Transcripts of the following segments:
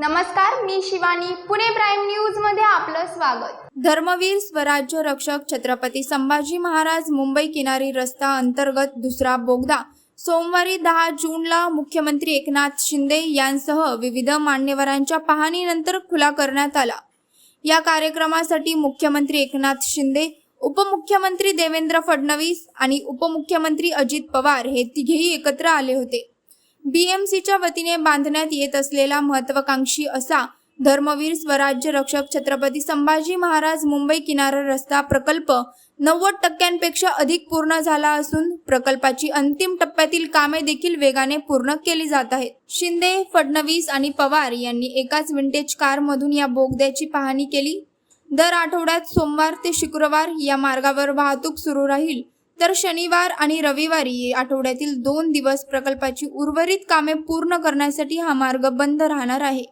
नमस्कार मी शिवानी पुणे प्राईम न्यूजमध्ये आपलं स्वागत. धर्मवीर स्वराज्य रक्षक छत्रपती संभाजी महाराज मुंबई किनारी रस्ता अंतर्गत दुसरा बोगदा. सोमवारी दहा जूनला मुख्यमंत्री एकनाथ शिंदे यांसह विविध मान्यवरांच्या पाहणीनंतर खुला करण्यात आला. या कार्यक्रमासाठी मुख्यमंत्री एकनाथ शिंदे उपमुख्यमंत्री देवेंद्र फडणवीस आणि उपमुख्यमंत्री अजित पवार हे तिघेही एकत्र आले होते. बीएमसीच्या वतीने बांधण्यात येत असलेला महत्वाकांक्षी असा धर्मवीर स्वराज्य रक्षक छत्रपती संभाजी महाराज मुंबई किनारा रस्ता प्रकल्प नव्वद टक्क्यांपेक्षा अधिक पूर्ण झाला असून प्रकल्पाची अंतिम टप्प्यातील कामे देखील वेगाने पूर्ण केली जात आहेत. शिंदे फडणवीस आणि पवार यांनी एकाच विंटेज कारमधून या बोगद्याची पाहणी केली. दर आठवड्यात सोमवार ते शुक्रवार या मार्गावर वाहतूक सुरू राहील. तर शनिवार आणि रविवारी आठवड्यातील दोन दिवस प्रकल्पाची उर्वरित कामे पूर्ण करण्यासाठी हा मार्ग बंद राहणार आहे.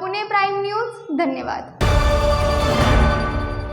Pune prime news. धन्यवाद.